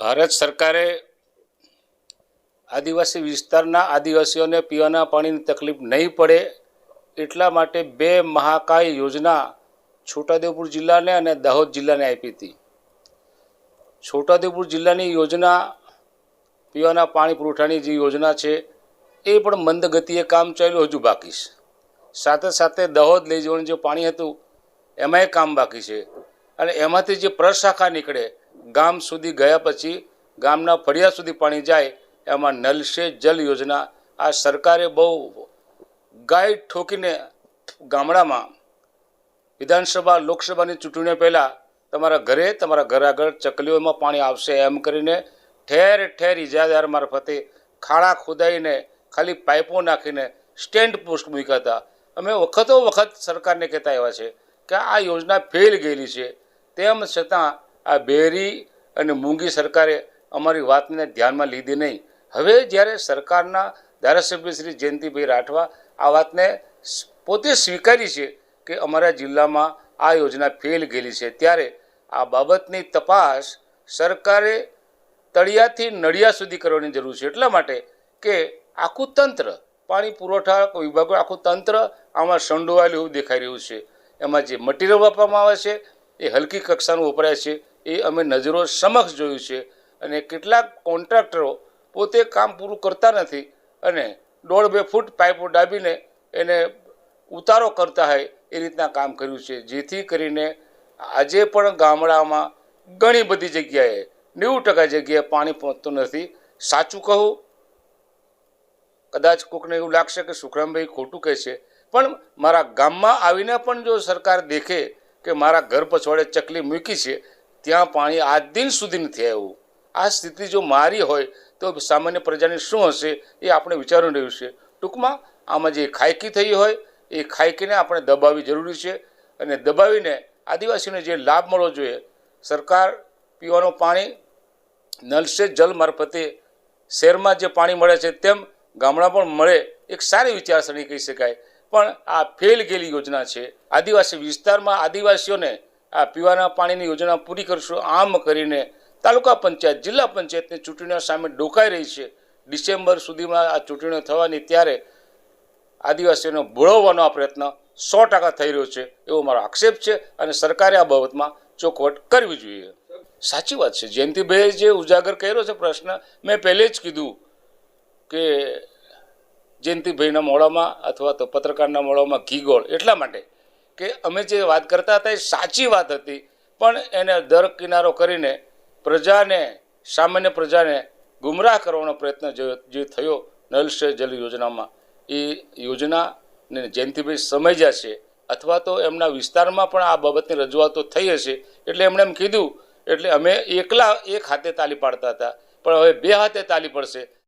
ભારત સરકારે આદિવાસી વિસ્તારના આદિવાસીઓને પીવાના પાણીની તકલીફ નહીં પડે એટલા માટે બે મહાકાય યોજના છોટાઉદેપુર જિલ્લાને અને દાહોદ જિલ્લાને આપી હતી. છોટાઉદેપુર જિલ્લાની યોજના પીવાના પાણી પુરવઠાની જે યોજના છે, એ પણ મંદ ગતિએ કામ ચાલ્યું હજુ બાકી છે. સાથે સાથે દાહોદ લઈ જવાનું જે પાણી હતું, એમાંય કામ બાકી છે. અને એમાંથી જે પ્રશાખા નીકળે ગામ સુધી ગયા પછી ગામના ફળિયા સુધી પાણી જાય, એમાં નલ જલ યોજના આ સરકારે બહુ ગાઈડ ઠોકીને ગામડામાં વિધાનસભા, લોકસભાની ચૂંટણીઓ પહેલાં તમારા ઘરે, તમારા ઘર આગળ ચકલીઓમાં પાણી આવશે એમ કરીને ઠેર ઠેર ઇજાદાર મારફતે ખાડા ખોદાઈને, ખાલી પાઇપો નાખીને સ્ટેન્ડ પોસ્ટ મૂક્યા હતા. અમે વખતો વખત સરકારને કહેતા એવા છે કે આ યોજના ફેલ ગયેલી છે. તેમ છતાં આ બેરી અને મૂંગી સરકારે અમારી વાતને ધ્યાનમાં લીધી નહીં. હવે જ્યારે સરકારના ધારાસભ્ય શ્રી જયંતિભાઈ રાઠવા આ વાતને પોતે સ્વીકારી છે કે અમારા જિલ્લામાં આ યોજના ફેલ ગયેલી છે, ત્યારે આ બાબતની તપાસ સરકારે તળિયાથી નડિયા સુધી કરવાની જરૂર છે. એટલા માટે કે આખું તંત્ર, પાણી પુરવઠા વિભાગો, આખું તંત્ર આમાં સંડોવાયેલું એવું દેખાઈ રહ્યું છે. એમાં જે મટીરિયલ વાપરવામાં આવે છે, એ હલકી કક્ષાનું વપરાય છે. એ અમે નજરો સમક્ષ જોયું છે અને કેટલાક કોન્ટ્રાક્ટરો પોતે કામ પૂરું કરતા નથી અને દોઢ બે ફૂટ પાઇપો ડાબીને એને ઉતારો કરતા હોય એ રીતના કામ કર્યું છે. જેથી કરીને આજે પણ ગામડામાં ઘણી બધી જગ્યાએ નેવું ટકા જગ્યાએ પાણી પહોંચતું નથી. સાચું કહું, કદાચ કોકને એવું લાગશે કે સુખરામભાઈ ખોટું કહે છે, પણ મારા ગામમાં આવીને પણ જો સરકાર દેખે કે મારા ઘર પછવાડે ચકલી મૂકી છે ત્યાં પાણી આજ દિન સુધી નથી આવ્યું. આ સ્થિતિ જો મારી હોય, તો સામાન્ય પ્રજાની શું હશે એ આપણે વિચારવું રહ્યું છે. ટૂંકમાં, આમાં જે ખાયકી થઈ હોય, એ ખાયકીને આપણે દબાવવી જરૂરી છે અને દબાવીને આદિવાસીઓને જે લાભ મળવો જોઈએ, સરકાર પીવાનું પાણી, નલ સે જલ મારફતે શહેરમાં જે પાણી મળે છે તેમ ગામડા પણ મળે, એક સારી વિચારસરણી કહી શકાય. પણ આ ફેલ ગયેલી યોજના છે. આદિવાસી વિસ્તારમાં આદિવાસીઓને આ પીવાના પાણીની યોજના પૂરી કરશું, આમ કરીને તાલુકા પંચાયત, જિલ્લા પંચાયતની ચૂંટણીઓ સામે ડોકાઈ રહી છે. ડિસેમ્બર સુધીમાં આ ચૂંટણીઓ થવાની ત્યારે આદિવાસીઓને ભોળવવાનો આ પ્રયત્ન સો ટકા થઈ રહ્યો છે એવો મારો આક્ષેપ છે અને સરકારે આ બાબતમાં ચોખવટ કરવી જોઈએ. સાચી વાત છે. જયંતિભાઈએ જે ઉજાગર કર્યો છે પ્રશ્ન, મેં પહેલે જ કીધું કે જયંતિભાઈના મોડામાં અથવા તો પત્રકારના મોડામાં ઘી ગોળ એટલા માટે કે અમે જે વાત કરતા હતા એ સાચી વાત હતી. પણ એને દર કિનારો કરીને પ્રજાને, સામાન્ય પ્રજાને ગુમરાહ કરવાનો પ્રયત્ન જે થયો નલ સે જલ યોજનામાં. એ યોજનાને જયંતિભાઈ સમજ્યા છે, અથવા તો એમના વિસ્તારમાં પણ આ બાબતની રજૂઆતો થઈ હશે, એટલે એમણે એમ કીધું, એટલે અમે એકલા એક હાથે તાલી પાડતા હતા. પણ હવે બે હાથે તાલી પડશે